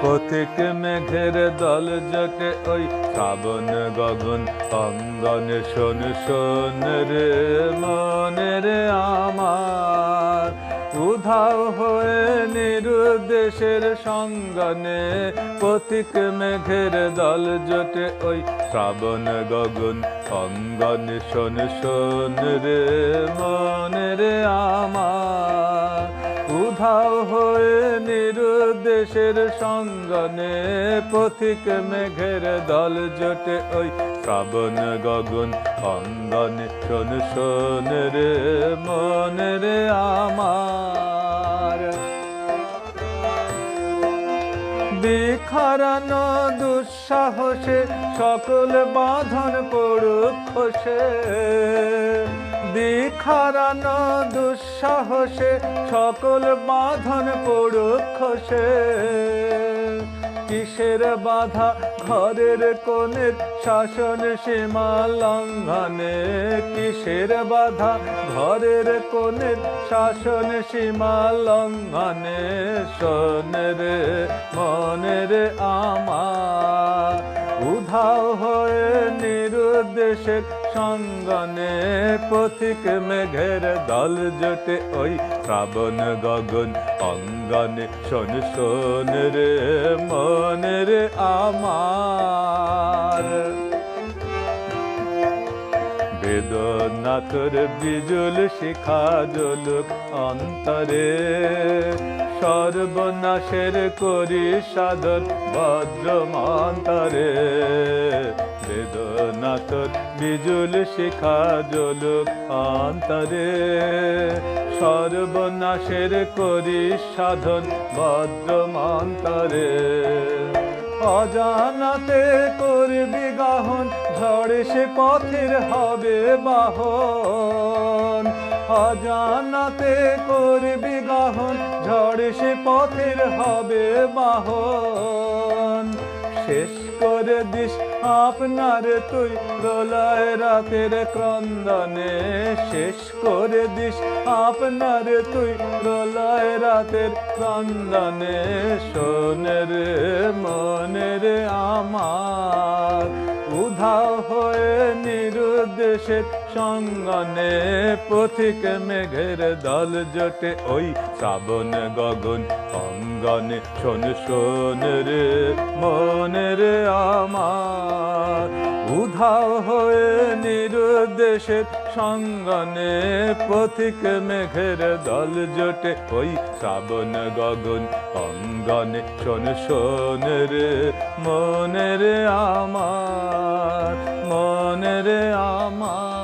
পথিক মেঘের দল জটে ওই শ্রাবণ গগন অঙ্গনে শোন শোন রে মনে রে আমার। উধাও হয়ে নিরুদ্দেশের সঙ্গনে পথিক মেঘের দল জটে ওই শ্রাবণ গগন অঙ্গনে শোন শোন রে মনে রে আমার। উধাও হয়ে নিরুদ্দেশের সঙ্গনে পথিক মেঘের দল জোটে ওই শ্রাবণ গগন অঙ্গনে, শোন শোন রে, মনে রে আমার। বিখারানো দুঃসাহসে সকল বাঁধন পড়ুক খসে। বিখারানো দুঃসাহসে সকল বাঁধন পড়ুক খসে কিসের বাধা? ঘরের কোণের শাসন সীমা লঙ্ঘনে। কিসের বাধা? ঘরের কোণের শাসন সীমা লঙ্ঘনে। শোনের মনের আমার, উধাও হয়ে নিরুদ্দেশের সঙ্গনে পথিক মেঘের দল জোটে ওই শ্রাবণ গগন অঙ্গনে শোন শোন রে মনের আমার। বেদনাথর বিজুল শিখা জলুক অন্তরে। সর্বনাশের করি সাধন বজ্র মন্তরে। বেদনাথর বিজুল শিখা জলুক অন্তরে। সর্বনাশের করি সাধন বজ্র মন্তরে। অজানাতে করবি গাহন ঝড়ে সে পথের হবে বাহন। অজানাতে করবি গাহন, ঝড়ে সে পথের হবে বাহন। শেষ করে দিস আপনার তুই প্রলয় রাতের ক্রন্দনে। শেষ করে দিস আপনার তুই প্রলয় রাতের ক্রন্দনে। শোনের মনের আমার উধাও হয়ে নিরুদ্দেশে সঙ্গনে পথিক মেঘের দল জোটে ওই শ্রাবণ গগন অঙ্গনে। শোন শোন রে মনের আমার। উধাও হয়ে নিরুদ্দেশে সঙ্গনে পথিক মেঘের দল জোটে ওই শ্রাবণ গগন অঙ্গনে শোন শোনের মনের আমার মনের আমার।